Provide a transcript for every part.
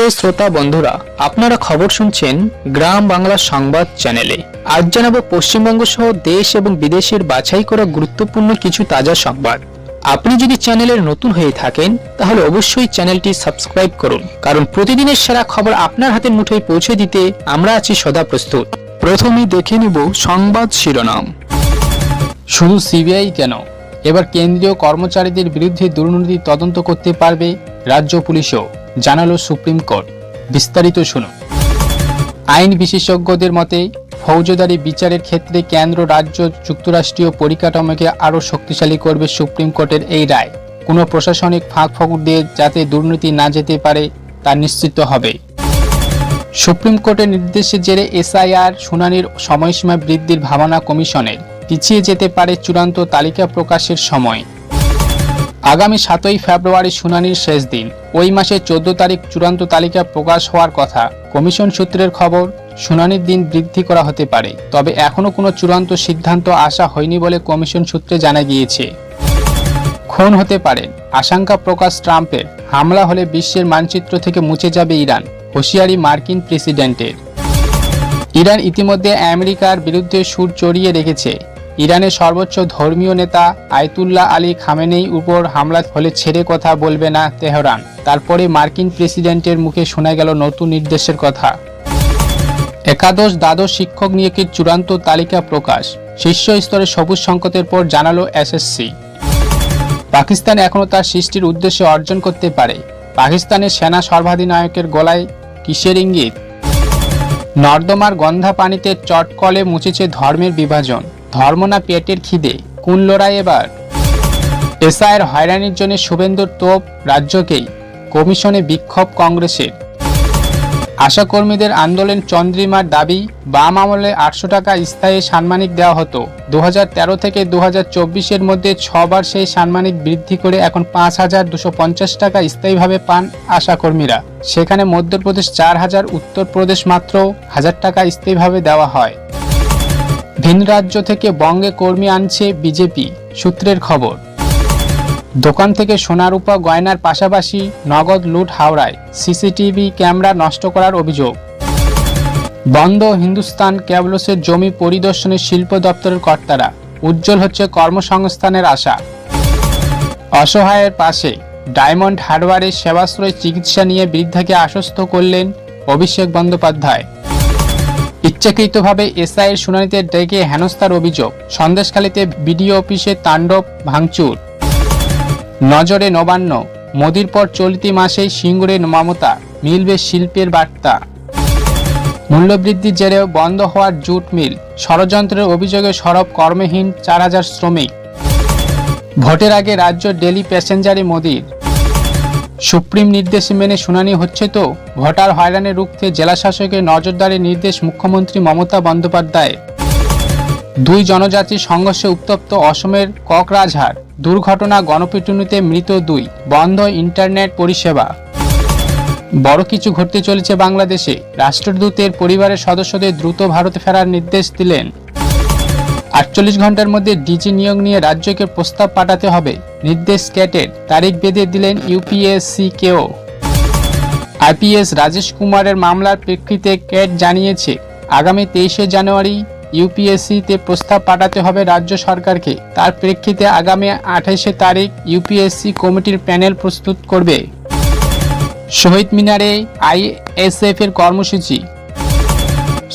প্রিয় শ্রোতা বন্ধুরা, আপনারা খবর শুনছেন গ্রাম বাংলা সংবাদ চ্যানেলে। আজ জানাব পশ্চিমবঙ্গ সহ দেশ এবং বিদেশের বাছাই করা গুরুত্বপূর্ণ কিছু তাজা সংবাদ। আপনি যদি চ্যানেলের নতুন হয়ে থাকেন, তাহলে অবশ্যই চ্যানেলটি সাবস্ক্রাইব করুন। কারণ প্রতিদিনের সেরা খবর আপনার হাতের মুঠোয় পৌঁছে দিতে আমরা আছি সদা প্রস্তুত। প্রথমেই দেখে নেব সংবাদ শিরোনাম। শুধু সিবিআই কেন? এবার কেন্দ্রীয় কর্মচারীদের বিরুদ্ধে দুর্নীতি তদন্ত করতে পারবে রাজ্য পুলিশও, জানালো সুপ্রিম কোর্ট। বিস্তারিত শুনুন। আইন বিশেষজ্ঞদের মতে, ফৌজদারি বিচারের ক্ষেত্রে কেন্দ্র, রাজ্য, যুক্তরাষ্ট্রীয় পরিকাঠামোকে আরও শক্তিশালী করবে সুপ্রিম কোর্টের এই রায়। কোনো প্রশাসনিক ফাঁক ফকর দিয়ে যাতে দুর্নীতি না যেতে পারে, তা নিশ্চিত হবে। সুপ্রিম কোর্টের নির্দেশের জেরে এসআইআর শুনানির সময়সীমা বৃদ্ধির ভাবনা কমিশনের। পিছিয়ে যেতে পারে চূড়ান্ত তালিকা প্রকাশের সময়। আগামী সাতই ফেব্রুয়ারি শুনানির শেষ দিন। ওই মাসের চোদ্দ তারিখ চূড়ান্ত তালিকা প্রকাশ হওয়ার কথা। কমিশন সূত্রের খবর, শুনানির দিন বৃদ্ধি করা হতে পারে। তবে এখনও কোনো চূড়ান্ত সিদ্ধান্ত আসা হয়নি বলে কমিশন সূত্রে জানা গিয়েছে। খুন হতে পারেন আশঙ্কা প্রকাশ ট্রাম্পের। হামলা হলে বিশ্বের মানচিত্র থেকে মুছে যাবে ইরান। হুঁশিয়ারি মার্কিন প্রেসিডেন্টের। ইরান ইতিমধ্যে আমেরিকার বিরুদ্ধে সুর চড়িয়ে রেখেছে। ইরানের সর্বোচ্চ ধর্মীয় নেতা আয়তুল্লাহ আলী খামেনেই উপর হামলা হলে ছেড়ে কথা বলবে না তেহরান। তারপরে মার্কিন প্রেসিডেন্টের মুখে শোনা গেল নতুন নির্দেশের কথা। একাদশ দ্বাদশ শিক্ষক নিয়োগের চূড়ান্ত তালিকা প্রকাশ। শীর্ষ স্তরে সবুজ সংকটের পর জানালো এসএসসি। পাকিস্তান এখনও তার সৃষ্টির উদ্দেশ্যে অর্জন করতে পারে। পাকিস্তানের সেনা সর্বাধিনায়কের গলায় কিসের ইঙ্গিত? নর্দমার গন্ধা পানিতে চটকলে মুছেছে ধর্মের বিভাজন। ধর্ম না পেটের খিদে, কোন লড়াই এবার? এসআইয়ের হয়রানির জন্য শুভেন্দুর তোপ রাজ্যকেই, কমিশনে বিক্ষোভ কংগ্রেসের। আশাকর্মীদের আন্দোলন চন্দ্রিমার দাবি, বাম আমলে আটশো টাকা স্থায়ী সাম্মানিক দেওয়া হতো। দু হাজার তেরো থেকে দু এর মধ্যে ছবার সেই সাম্মানিক বৃদ্ধি করে এখন পাঁচ হাজার দুশো পঞ্চাশ টাকা স্থায়ীভাবে পান আশাকর্মীরা সেখানে মধ্যপ্রদেশ চার হাজার, উত্তরপ্রদেশ মাত্র হাজার টাকা স্থায়ীভাবে দেওয়া হয়। ভিন রাজ্য থেকে বঙ্গে কর্মী আনছে বিজেপি, সূত্রের খবর। দোকান থেকে সোনারূপা গয়নার পাশাপাশি নগদ লুট হাওড়ায় সিসিটিভি ক্যামেরা নষ্ট করার অভিযোগ। বন্ধ হিন্দুস্তান ক্যাবলসের জমি পরিদর্শনে শিল্প দপ্তরের কর্তারা, উজ্জ্বল হচ্ছে কর্মসংস্থানের আশা। অসহায়ের পাশে ডায়মন্ড হার্ডওয়ারের সেবাশ্রয় চিকিৎসা নিয়ে বৃদ্ধাকে আশ্বস্ত করলেন অভিষেক বন্দ্যোপাধ্যায়। ইচ্ছাকৃতভাবে এসআইয়ের শুনানিতে ডেকে হেনস্থার অভিযোগ। সন্দেশখালীতে বিডিও অফিসে তাণ্ডব, ভাঙচুর। নজরে নবান্ন, মোদির পর চলতি মাসেই সিঙ্গুরে মমতা মিলবে শিল্পের বার্তা। মূল্যবৃদ্ধির জেরেও বন্ধ হওয়ার জুট মিল, ষড়যন্ত্রের অভিযোগে সরব কর্মহীন চার হাজার শ্রমিক। ভোটের আগে রাজ্য ডেলি প্যাসেঞ্জারে মোদির। সুপ্রিম নির্দেশ মেনে শুনানি হচ্ছে তো? ভোটার হয়রানি রুখতে জেলাশাসকের নজরদারির নির্দেশ মুখ্যমন্ত্রী মমতা বন্দ্যোপাধ্যায়। দুই জনজাতির সংঘর্ষে উত্তপ্ত অসমের ককরাঝাড় দুর্ঘটনা গণপিটুনিতে মৃত দুই। বন্ধ ইন্টারনেট পরিষেবা। বড় কিছু ঘটতে চলেছে বাংলাদেশে। রাষ্ট্রদূতের পরিবারের সদস্যদের দ্রুত ভারতে ফেরার নির্দেশ দিলেন আটচল্লিশ ঘণ্টার মধ্যে ডিজি নিয়োগ নিয়ে রাজ্যকে প্রস্তাব পাঠাতে হবে, নির্দেশ ক্যাটের, তারিখ বেঁধে দিলেন ইউপিএসসি কেও আইপিএস রাজেশ কুমারের মামলার প্রেক্ষিতে ক্যাট জানিয়েছে, আগামী তেইশে জানুয়ারি ইউপিএসসিতে প্রস্তাব পাঠাতে হবে রাজ্য সরকারকে। তার প্রেক্ষিতে আগামী আঠাশে তারিখ ইউপিএসসি কমিটির প্যানেল প্রস্তুত করবে। শহীদ মিনারে আইএসএফ এর কর্মসূচি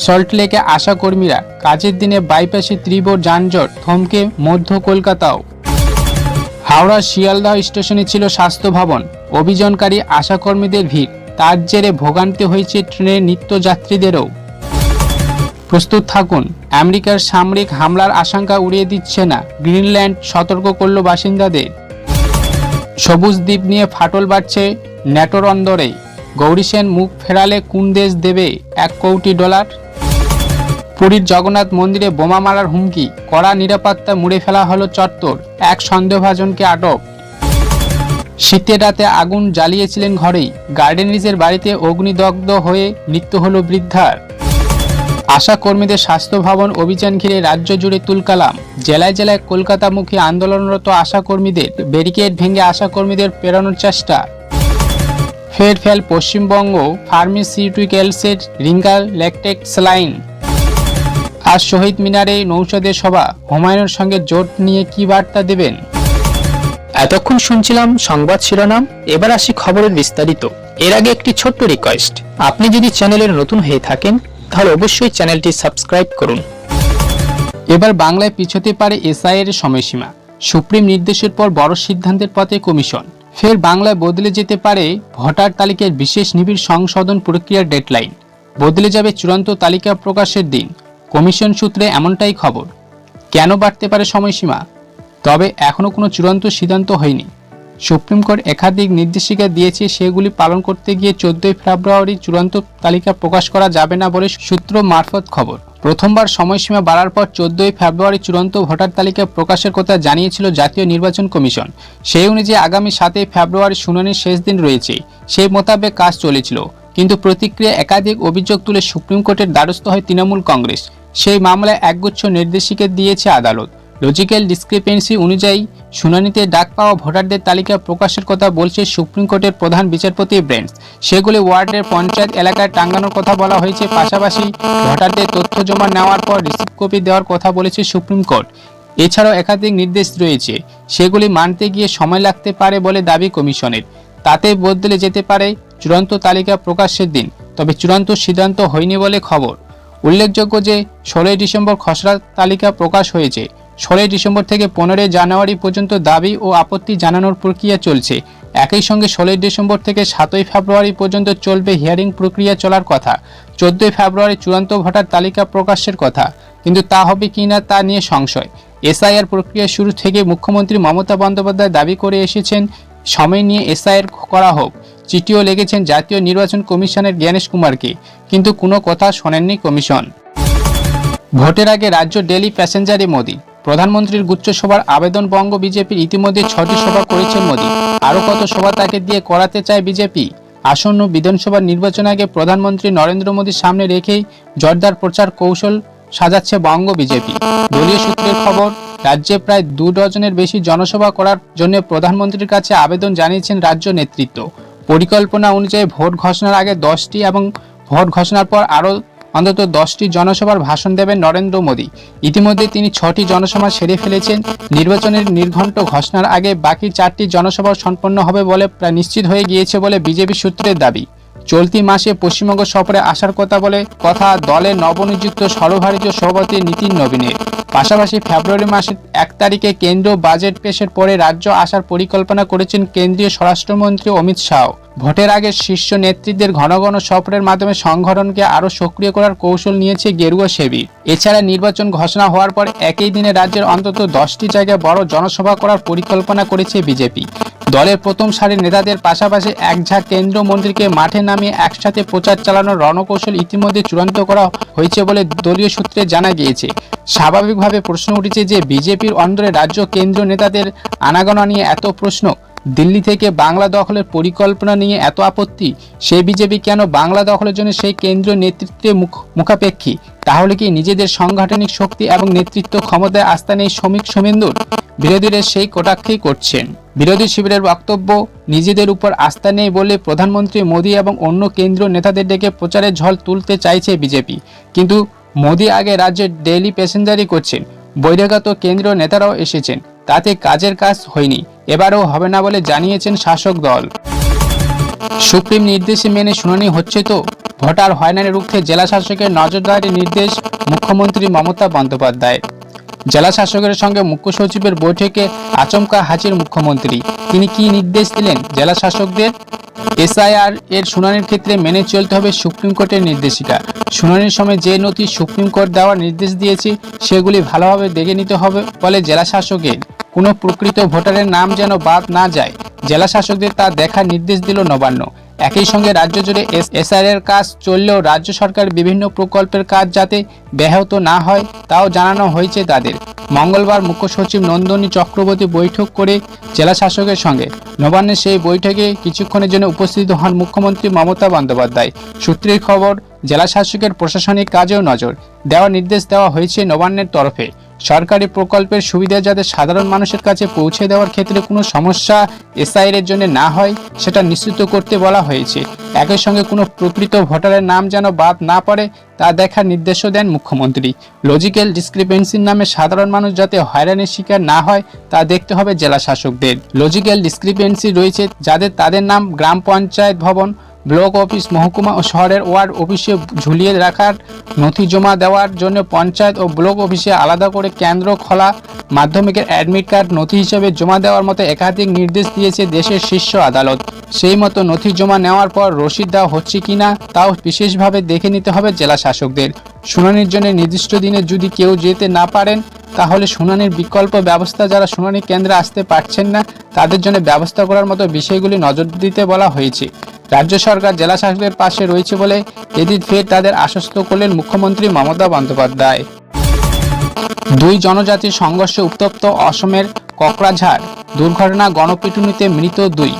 সল্টলেকে আশা কর্মীরা কাজের দিনে বাইপাসে তীব্র যানজট, থমকে মধ্য কলকাতাও। হাওড়া শিয়ালদহ স্টেশনে ছিল স্বাস্থ্য ভবন। অভিযানকারী আশাকর্মীদের ভিড়। তার জেরে ভোগান্তি হয়েছে ট্রেনের নিত্যযাত্রীদেরও। প্রস্তুত থাকুন, আমেরিকার সামরিক হামলার আশঙ্কা উড়িয়ে দিচ্ছে না। গ্রিনল্যান্ড সতর্ক করল বাসিন্দাদের। সবুজ দ্বীপ নিয়ে ফাটল বাড়ছে ন্যাটোর অন্দরে। গৌরী সেন মুখ ফেরালে কোন দেশ দেবে এক কোটি ডলার। পুরীর জগন্নাথ মন্দিরে বোমা মারার হুমকি, কড়া নিরাপত্তা মুড়ে ফেলা হলো চত্বর, এক সন্দেহভাজনকে আটক। শীতের রাতে আগুন জ্বালিয়েছিলেন ঘরেই, গার্ডেনিজের বাড়িতে অগ্নিদগ্ধ হয়ে মৃত্যু হলো বৃদ্ধার। আশা কর্মীদের স্বাস্থ্য ভবন অভিযান ঘিরে রাজ্য জুড়ে তুলকালাম। জেলায় জেলায় কলকাতামুখী আন্দোলনরত আশা কর্মীদের, ব্যারিকেড ভেঙে আশা কর্মীদের পেরানোর চেষ্টা। ফের ফেল পশ্চিমবঙ্গ ফার্মাসিউটিক্যালসের রিঙ্গাল ল্যাকটেক স্লাইন আজ শহীদ মিনারে নৌসদের সভা। হুমায়ুনের সঙ্গে জোট নিয়ে কি বার্তা দেবেন? এতক্ষণ শুনছিলাম সংবাদ শিরোনাম, এবার আসি খবরের বিস্তারিত। এর আগে একটি ছোট্ট রিকোয়েস্ট আপনি যদি চ্যানেলের নতুন হয়ে থাকেন, তাহলে অবশ্যই চ্যানেলটি সাবস্ক্রাইব করুন। এবার বাংলায় পিছোতে পারে এসআই এর সময়সীমা। সুপ্রিম নির্দেশের পর বড় সিদ্ধান্তের পথে কমিশন। ফের বাংলায় বদলে যেতে পারে ভোটার তালিকার বিশেষ নিবিড় সংশোধন প্রক্রিয়ার ডেডলাইন বদলে যাবে চূড়ান্ত তালিকা প্রকাশের দিন। কমিশন সূত্রে এমনটাই খবর। কেন বাড়তে পারে সময়সীমা? তবে এখনও কোনো চূড়ান্ত সিদ্ধান্ত হয়নি। সুপ্রিম কোর্ট একাধিক নির্দেশিকা দিয়েছে সেগুলি পালন করতে গিয়ে চোদ্দই ফেব্রুয়ারি চূড়ান্ত তালিকা প্রকাশ করা যাবে না বলে সূত্র মারফত খবর। প্রথমবার সময়সীমা বাড়ার পর চোদ্দই ফেব্রুয়ারি চূড়ান্ত ভোটার তালিকা প্রকাশের কথা জানিয়েছিল জাতীয় নির্বাচন কমিশন। সেই অনুযায়ী আগামী সাতই ফেব্রুয়ারি শুনানির শেষ দিন রয়েছে। সেই মোতাবেক কাজ চলেছিল। কিন্তু প্রতিক্রিয়া একাধিক অভিযোগ তুলে সুপ্রিম কোর্টের দ্বারস্থ হয় তৃণমূল কংগ্রেস। সেই মামলায় একগুচ্ছ নির্দেশিকা দিয়েছে আদালত। লজিক্যাল ডিসক্রিপেন্সি অনুযায়ী শুনানিতে ডাক পাওয়া ভোটারদের তালিকা প্রকাশের কথা বলছে সুপ্রিম কোর্টের প্রধান বিচারপতি ব্রেন্স সেগুলি ওয়ার্ডের পঞ্চায়েত এলাকায় টাঙ্গানোর কথা বলা হয়েছে। পাশাপাশি ভোটারদের তথ্য জমা নেওয়ার পর রিসিভ কপি দেওয়ার কথা বলেছে সুপ্রিম কোর্ট। এছাড়াও একাধিক নির্দেশ রয়েছে। সেগুলি মানতে গিয়ে সময় লাগতে পারে বলে দাবি কমিশনের। তাতে বদলে যেতে পারে চূড়ান্ত তালিকা প্রকাশের দিন। তবে চূড়ান্ত সিদ্ধান্ত হয়নি বলে খবর। উল্লেখযোগ্য যে, ষোলোই ডিসেম্বর খসড়া তালিকা প্রকাশ হয়েছে। ষোলোই ডিসেম্বর থেকে পনেরোই জানুয়ারি পর্যন্ত দাবি ও আপত্তি জানানোর প্রক্রিয়া চলছে। একই সঙ্গে ষোলোই ডিসেম্বর থেকে সাতই ফেব্রুয়ারি পর্যন্ত চলবে হিয়ারিং প্রক্রিয়া চলার কথা। চোদ্দই ফেব্রুয়ারি চূড়ান্ত ভোটার তালিকা প্রকাশের কথা। কিন্তু তা হবে কি না তা নিয়ে সংশয়। এসআইআর প্রক্রিয়া শুরু থেকে মুখ্যমন্ত্রী মমতা বন্দ্যোপাধ্যায় দাবি করে এসেছেন সময় নিয়ে এসআইআর করা হোক। চিঠিও লেগেছেন জাতীয় নির্বাচন কমিশনের জ্ঞানেশ কুমারকে, কিন্তু কোনো কথা শোনেননি কমিশন। ভোটের আগে রাজ্য ডেলি প্যাসেঞ্জারে মোদি। প্রধানমন্ত্রীর গুচ্ছসভার আবেদন বঙ্গ বিজেপির ইতিমধ্যে ছটি সভা করেছেন মোদি। আরও কত সভা তাকে দিয়ে করাতে চায় বিজেপি? আসন্ন বিধানসভা নির্বাচন আগে প্রধানমন্ত্রী নরেন্দ্র মোদীর সামনে রেখেই জোরদার প্রচার কৌশল সাজাচ্ছে বঙ্গ বিজেপি। দলীয় সূত্রের খবর রাজ্যে প্রায় দু ডজনের বেশি জনসভা করার জন্য প্রধানমন্ত্রীর কাছে আবেদন জানিয়েছেন রাজ্য নেতৃত্ব। পরিকল্পনা অনুযায়ী ভোট ঘোষণার আগে দশটি এবং ভোট ঘোষণার পর আরও অন্তত দশটি জনসভার ভাষণ দেবেন নরেন্দ্র মোদী। ইতিমধ্যে তিনি ছটি জনসভা সেরে ফেলেছেন। নির্বাচনের নির্ঘণ্ট ঘোষণার আগে বাকি চারটি জনসভা সম্পন্ন হবে বলে প্রায় নিশ্চিত হয়ে গিয়েছে বলে বিজেপি সূত্রের দাবি। চলতি মাসে পশ্চিমবঙ্গ সফরে আসার কথা বলে কথা দলের নবনিযুক্ত সর্বভারতীয় সভাপতি নীতিন নবীনের। পাশাপাশি ফেব্রুয়ারি মাসের এক তারিখে কেন্দ্রীয় বাজেট পেশের পরে রাজ্য আসার পরিকল্পনা করেছেন কেন্দ্রীয় স্বরাষ্ট্রমন্ত্রী অমিত শাহ। ভোটের আগে শীর্ষ নেতৃত্বের ঘন ঘন সফরের মাধ্যমে সংগঠনকে আরও সক্রিয় করার কৌশল নিয়েছে গেরুয়া সেবি। এছাড়া নির্বাচন ঘোষণা হওয়ার পর একই দিনে রাজ্যের অন্তত দশটি জায়গায় বড় জনসভা করার পরিকল্পনা করেছে বিজেপি। দলের প্রথম সারির নেতাদের পাশাপাশি এক ঝাঁক কেন্দ্রীয় মন্ত্রীকে মাঠে নামিয়ে একসাথে প্রচার চালানোর রণকৌশল ইতিমধ্যে চূড়ান্ত করা হয়েছে বলে দলীয় সূত্রে জানা গিয়েছে। স্বাভাবিকভাবে প্রশ্ন উঠেছে যে বিজেপির অন্দরে রাজ্য কেন্দ্রীয় নেতাদের আনাগোনা নিয়ে এত প্রশ্ন। দিল্লি থেকে বাংলা দখলের পরিকল্পনা নিয়ে এত আপত্তি সেই বিজেপি কেন বাংলা দখলের জন্য সেই কেন্দ্রীয় নেতৃত্বে মুখ, মুখাপেক্ষী? তাহলে কি নিজেদের সাংগঠনিক শক্তি এবং নেতৃত্ব ক্ষমতায় আস্থা নেই শ্রমিক সোমেন্দুর? বিরোধীরা সেই কটাক্ষেই করছেন। বিরোধী শিবিরের বক্তব্য, নিজেদের উপর আস্থা নেই বলে প্রধানমন্ত্রী মোদী এবং অন্য কেন্দ্রীয় নেতাদের ডেকে প্রচারের ঝল তুলতে চাইছে বিজেপি। কিন্তু মোদী আগে রাজ্যের ডেইলি প্যাসেঞ্জারই করছেন। বহিরাগত কেন্দ্রীয় নেতারাও এসেছেন। তাতে কাজের কাজ হয়নি। এবারও হবে না বলে জানিয়েছেন শাসক দল। সুপ্রিম নির্দেশে মেনে শুনানি হচ্ছে তো? ভোটার হয়রানি রুখতে জেলা শাসকের নজরদারি নির্দেশ মুখ্যমন্ত্রী মমতা বন্দ্যোপাধ্যায়। জেলা শাসকের সঙ্গে মুখ্য সচিবের বৈঠকে আচমকা হাজির মুখ্যমন্ত্রী। তিনি কি নির্দেশ দিলেন জেলা শাসকদের? এসআইআর এর শুনানির ক্ষেত্রে মেনে চলতে হবে সুপ্রিম কোর্টের নির্দেশিকা। শুনানির সময় যে নথি সুপ্রিম কোর্ট দেওয়ার নির্দেশ দিয়েছে, সেগুলি ভালোভাবে দেখে নিতে হবে বলে জেলা শাসকের। কোনো প্রকৃত ভোটারের নাম যেন বাদ না যায়। জেলা শাসকদের তা দেখার নির্দেশ দিল নবান্ন। একই সঙ্গে রাজ্য জুড়ে এসআর এর কাজ চললেও রাজ্য সরকার বিভিন্ন প্রকল্পের কাজ যাতে ব্যাহত না হয়, তাও জানানো হয়েছে তাদের। মঙ্গলবার মুখ্য সচিব নন্দনী চক্রবর্তী বৈঠক করে জেলা শাসকের সঙ্গে। নবান্নের সেই বৈঠকে কিছুক্ষণের জন্য উপস্থিত হন মুখ্যমন্ত্রী মমতা বন্দ্যোপাধ্যায়। সূত্রের খবর, জেলা শাসকের প্রশাসনিক কাজেও নজর। দেওয়ার নির্দেশ দেওয়া হয়েছে নবান্নের তরফে। সরকারি প্রকল্পের সুবিধা যাতে সাধারণ মানুষের কাছে পৌঁছে দেওয়ার ক্ষেত্রে কোনো সমস্যা এসআইয়ের জন্য না হয়, সেটা নিশ্চিত করতে বলা হয়েছে। একই সঙ্গে কোনো প্রকৃত ভোটারের নাম যেন বাদ না পড়ে, তা দেখার নির্দেশও দেন মুখ্যমন্ত্রী। লজিক্যাল ডিসক্রিপেন্সির নামে সাধারণ মানুষ যাতে হয়রানির শিকার না হয়, তা দেখতে হবে জেলা শাসকদের। লজিক্যাল ডিসক্রিপেন্সি রয়েছে যাদের তাদের নাম গ্রাম পঞ্চায়েত ভবন ব্লক অফিস মহকুমা ও শহরের ওয়ার্ড অফিসে ঝুলিয়ে রাখার নথি জমা দেওয়ার জন্য পঞ্চায়েত ও ব্লক অফিসে আলাদা করে কেন্দ্র খোলা মাধ্যমিকের অ্যাডমিট কার্ড নথি হিসেবে জমা দেওয়ার মতো একাধিক নির্দেশ দিয়েছে দেশের শীর্ষ আদালত। সেই মতো নথি জমা নেওয়ার পর রসিদ দেওয়া হচ্ছে কি না, তাও বিশেষভাবে দেখে নিতে হবে জেলা শাসকদের। শুনানির জন্য নির্দিষ্ট দিনে যদি কেউ যেতে না পারেন, তাহলে শুনানির বিকল্প ব্যবস্থা যারা শুনানি কেন্দ্রে আসতে পারছেন না, তাদের জন্য ব্যবস্থা করার মতো বিষয়গুলি নজর দিতে বলা হয়েছে। রাজ্য সরকার জেলা শাসকের পাশে রয়েছে বলে এদিন ফের তাদের আশ্বস্ত করলেন মুখ্যমন্ত্রী মমতা বন্দ্যোপাধ্যায়। দুই জনজাতির সংঘর্ষে উত্তপ্ত অসমের ককরাঝাড় দুর্ঘটনা গণপিটুনিতে মৃত দুই।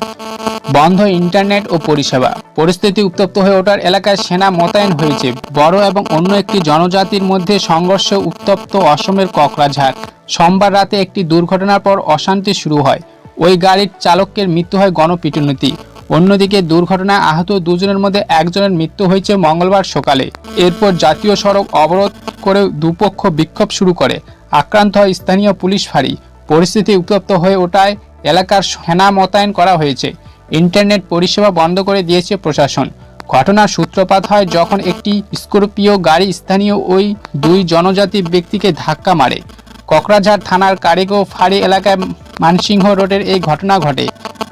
বন্ধ ইন্টারনেট ও পরিষেবা। পরিস্থিতি উত্তপ্ত হয়ে ওঠার এলাকায় সেনা মোতায়েন হয়েছে। বড় এবং অন্য একটি জনজাতির মধ্যে সংঘর্ষ উত্তপ্ত অসমের ককরাঝাড়। সোমবার রাতে একটি দুর্ঘটনার পর অশান্তি শুরু হয়। ওই গাড়ির চালকের মৃত্যু হয় গণপিটুনিতে অন্যদিকে দুর্ঘটনায় আহত দুজনের মধ্যে একজনের মৃত্যু হয়েছে মঙ্গলবার সকালে। এরপর জাতীয় সড়ক অবরোধ করে দুপক্ষ বিক্ষোভ শুরু করে। আক্রান্ত হয় স্থানীয় পুলিশ ফাঁড়ি। পরিস্থিতি উত্তপ্ত হয়ে ওঠায় এলাকার সেনা মোতায়েন করা হয়েছে। ইন্টারনেট পরিষেবা বন্ধ করে দিয়েছে প্রশাসন। ঘটনার সূত্রপাত হয় যখন একটি স্করপিও গাড়ি স্থানীয় ওই দুই জনজাতি ব্যক্তিকে ধাক্কা মারে। ককরাঝাড় থানার কারিগো ফাঁড়ি এলাকায় মানসিংহ রোডের এই ঘটনা ঘটে।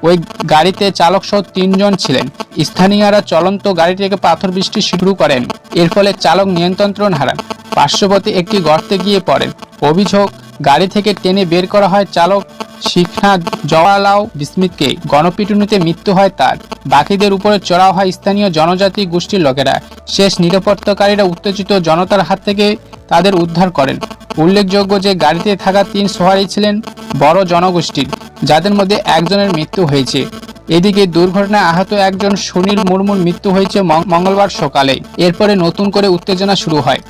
ওই গাড়িতে চালক সহ তিনজন ছিলেন। স্থানীয়রা চলন্ত গাড়িটিকে পাথর বৃষ্টি শুরু করেন। এর ফলে চালক নিয়ন্ত্রণ হারান। পার্শ্ববর্তী একটি গর্তে গিয়ে পড়েন। অভিযোগ, গাড়ি থেকে টেনে বের করা হয় চালক শিখনাথ জওয়ালাও বিস্মিতকে। গণপিটুনিতে মৃত্যু হয় তার। বাকিদের উপরে চড়াও হয় স্থানীয় জনজাতি গোষ্ঠীর লোকেরা। শেষ নিরাপত্তাকারীরা উত্তেজিত জনতার হাত থেকে তাদের উদ্ধার করেন। উল্লেখযোগ্য যে গাড়িতে থাকা তিন সোহারি ছিলেন বড় জনগোষ্ঠীর, যাদের মধ্যে একজনের মৃত্যু হয়েছে। এদিকে দুর্ঘটনায় আহত একজন সুনীল মুর্মুর মৃত্যু হয়েছে মঙ্গলবার সকালে। এরপরে নতুন করে উত্তেজনা শুরু হয়।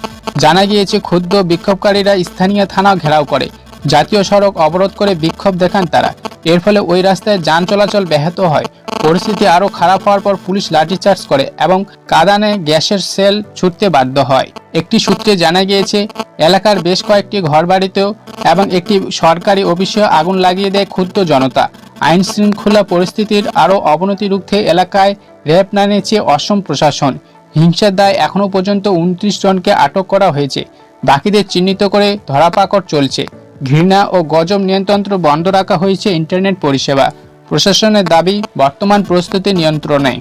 জানা গিয়েছে ক্ষুদ্র বিক্ষোভকারীরা স্থানীয় থানা ঘেরাও করে। জাতীয় সড়ক অবরোধ করে বিক্ষোভ দেখান তারা। এর ফলে ওই রাস্তায় যান চলাচল ব্যাহত হয়। পরিস্থিতি আরও খারাপ হওয়ার পর পুলিশ লাঠিচার্জ করে এবং কাদানে গ্যাসের সেল ছুটতে বাধ্য হয়। একটি সূত্রে জানা গিয়েছে এলাকার বেশ কয়েকটি ঘরবাড়িতেও এবং একটি সরকারি অফিসেও আগুন লাগিয়ে দেয় ক্ষুদ্র জনতা। আইন শৃঙ্খলা পরিস্থিতির আরও অবনতি রুখতে এলাকায় র্যাব না নিয়েছে অসম প্রশাসন। হিংসার দায় এখনও পর্যন্ত উনত্রিশ জনকে আটক করা হয়েছে। বাকিদের চিহ্নিত করে ধরাপাকড় চলছে। ঘৃণা ও গজব নিয়ন্ত্রণ বন্ধ রাখা হয়েছে ইন্টারনেট পরিষেবা। প্রশাসনের দাবি, বর্তমান প্রস্তুতি নিয়ন্ত্রণে।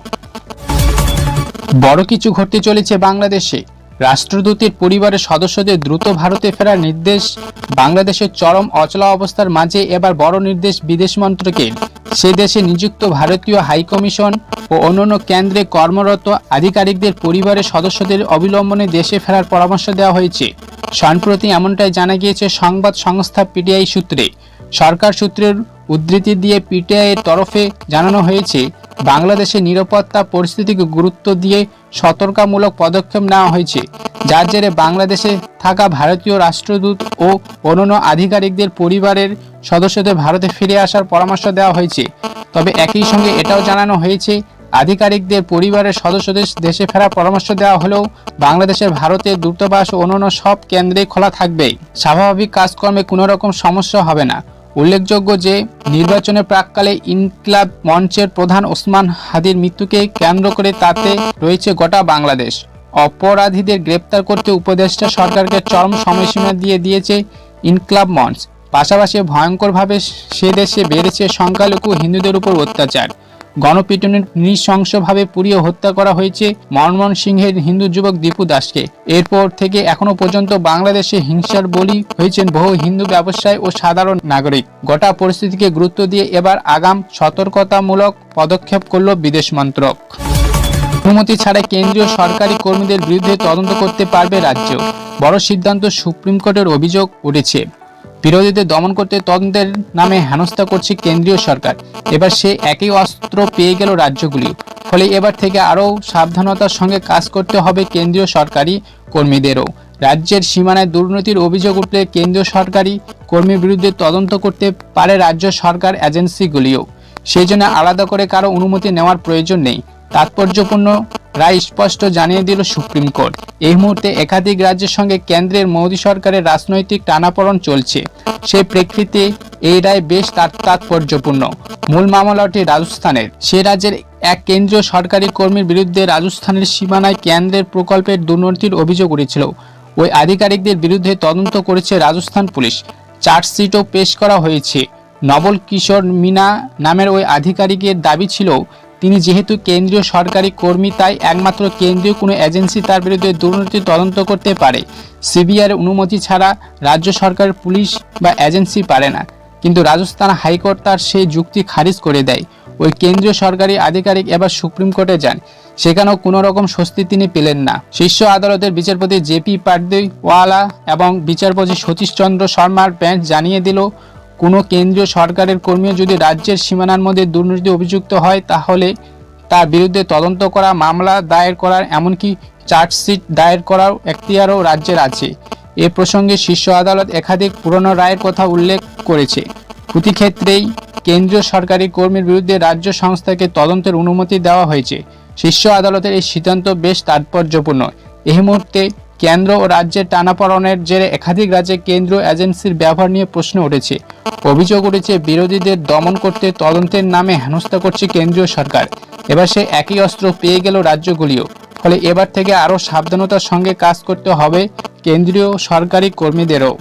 বড় কিছু ঘটতে চলেছে বাংলাদেশে। রাষ্ট্রদূতের পরিবারের সদস্যদের দ্রুত ভারতে ফেরার নির্দেশ, বাংলাদেশের চরম অচলা অবস্থার মাঝে এবার বড় নির্দেশ বিদেশ মন্ত্রকের। সে দেশে নিযুক্ত ভারতীয় হাইকমিশন ও অন্যান্য কেন্দ্রে কর্মরত আধিকারিকদের পরিবারের সদস্যদের অবিলম্বনে দেশে ফেরার পরামর্শ দেওয়া হয়েছে। সম্প্রতি এমনটাই জানা গিয়েছে সংবাদ সংস্থা পিটিআই সূত্রে। সরকার সূত্রের উদ্ধৃতি দিয়ে পিটিআইয়ের তরফে জানানো হয়েছে, বাংলাদেশের নিরাপত্তা পরিস্থিতিকে গুরুত্ব দিয়ে সতর্কমূলক পদক্ষেপ নেওয়া হয়েছে। যার জেরে বাংলাদেশে থাকা ভারতীয় রাষ্ট্রদূত ও অন্যান্য আধিকারিকদের পরিবারের সদস্যদের ভারতে ফিরে আসার পরামর্শ দেওয়া হয়েছে। তবে একই সঙ্গে এটাও জানানো হয়েছে, আধিকারিকদের পরিবারের সদস্যদের দেশে ফেরার পরামর্শ দেওয়া হলেও বাংলাদেশের ভারতের দূতাবাস ও অন্যান্য সব কেন্দ্রেই খোলা থাকবে। স্বাভাবিক কাজকর্মে কোনো রকম সমস্যা হবে না। উল্লেখযোগ্য যে নির্বাচনের প্রাককালে ইনকলাব মঞ্চের প্রধান ওসমান হাদির মৃত্যুকে কেন্দ্র করে তাতে রয়েছে গোটা বাংলাদেশ। অপরাধীদের গ্রেপ্তার করতে উপদেষ্টা সরকারকে চরম সময়সীমা দিয়ে দিয়েছে ইনকলাব মঞ্চ। পাশাপাশি ভয়ঙ্করভাবে সে দেশে বেড়েছে সংখ্যালঘু হিন্দুদের উপর অত্যাচার। গণপিটুনির নৃশংসভাবে পুড়িয়ে হত্যা করা হয়েছে মনমোহন সিংহের হিন্দু যুবক দীপু দাসকে। এরপর থেকে এখনও পর্যন্ত বাংলাদেশে হিংসার বলি হয়েছেন বহু হিন্দু ব্যবসায়ী ও সাধারণ নাগরিক। গোটা পরিস্থিতিকে গুরুত্ব দিয়ে এবার আগাম সতর্কতামূলক পদক্ষেপ করল বিদেশ মন্ত্রক। অনুমতি ছাড়া কেন্দ্রীয় সরকারি কর্মীদের বিরুদ্ধে তদন্ত করতে পারবে রাজ্য। বড় সিদ্ধান্ত সুপ্রিম কোর্টের অভিযোগ উঠেছে। বিরোধীদের দমন করতে তদন্তের নামে হেনস্থা করছে কেন্দ্রীয় সরকার। এবার সে একই অস্ত্র পেয়ে গেল রাজ্যগুলি। ফলে এবার থেকে আরও সাবধানতার সঙ্গে কাজ করতে হবে কেন্দ্রীয় সরকারি কর্মীদেরও। রাজ্যের সীমানায় দুর্নীতির অভিযোগ উঠলে কেন্দ্রীয় সরকারি কর্মীর বিরুদ্ধে তদন্ত করতে পারে রাজ্য সরকার এজেন্সিগুলিও। সেই জন্য আলাদা করে কারও অনুমতি নেওয়ার প্রয়োজন নেই। তাৎপর্যপূর্ণ রায় স্পষ্ট জানিয়ে দিল সুপ্রিম কোর্ট। এই মুহূর্তে একাধিক রাজ্যের সঙ্গে কেন্দ্রের মোদী সরকারের রাজনৈতিক টানাপড়ন চলছে। সেই প্রেক্ষিতে এই রায় বেশ তাৎপর্যপূর্ণ। মূল মামলাটি রাজস্থানের। সে রাজ্যের এক কেন্দ্রীয় সরকারি কর্মীর বিরুদ্ধে রাজস্থানের সীমানায় কেন্দ্রের প্রকল্পের দুর্নীতির অভিযোগ উঠেছিল। ওই আধিকারিকদের বিরুদ্ধে তদন্ত করেছে রাজস্থান পুলিশ। চার্জশিটও পেশ করা হয়েছে। নবল কিশোর মিনা নামের ওই আধিকারিকের দাবি ছিল তিনি যেহেতু কেন্দ্রীয় সরকারি কর্মী, তাই একমাত্র কেন্দ্রীয় কোনো এজেন্সি তার বিরুদ্ধে দুর্নীতি তদন্ত করতে পারে। সিবিআর অনুমতি ছাড়া রাজ্য সরকারের পুলিশ বা এজেন্সি পারে না। কিন্তু রাজস্থান হাইকোর্ট তার সেই যুক্তি খারিজ করে দেয়। ওই কেন্দ্রীয় সরকারি আধিকারিক এবার সুপ্রিম কোর্টে যান। সেখানেও কোনো রকম স্বস্তি তিনি পেলেন না। শীর্ষ আদালতের বিচারপতি জেপি পার্দেওয়ালা এবং বিচারপতি সতীশচন্দ্র শর্মার বেঞ্চ জানিয়ে দিল কোনো কেন্দ্রীয় সরকারের কর্মীও যদি রাজ্যের সীমানার মধ্যে দুর্নীতি অভিযুক্ত হয়, তাহলে তার বিরুদ্ধে তদন্ত করা, মামলা দায়ের করার, এমনকি চার্জশিট দায়ের করার এখতিয়ারও রাজ্যের আছে। এ প্রসঙ্গে শীর্ষ আদালত একাধিক পুরনো রায়ের কথা উল্লেখ করেছে। প্রতি ক্ষেত্রেই কেন্দ্রীয় সরকারি কর্মীর বিরুদ্ধে রাজ্য সংস্থাকে তদন্তের অনুমতি দেওয়া হয়েছে। শীর্ষ আদালতের এই সিদ্ধান্ত বেশ তাৎপর্যপূর্ণ। এই মুহূর্তে কেন্দ্র ও রাজ্যের টানাপড়নের জেরে একাধিক রাজ্যে কেন্দ্রীয় এজেন্সির ব্যবহার নিয়ে প্রশ্ন উঠেছে। অভিযোগ উঠেছে, বিরোধীদের দমন করতে তদন্তের নামে হেনস্থা করছে কেন্দ্রীয় সরকার। এবার সে একই অস্ত্র পেয়ে গেল রাজ্যগুলিও। ফলে এবার থেকে আরও সাবধানতার সঙ্গে কাজ করতে হবে কেন্দ্রীয় সরকারি কর্মীদেরও।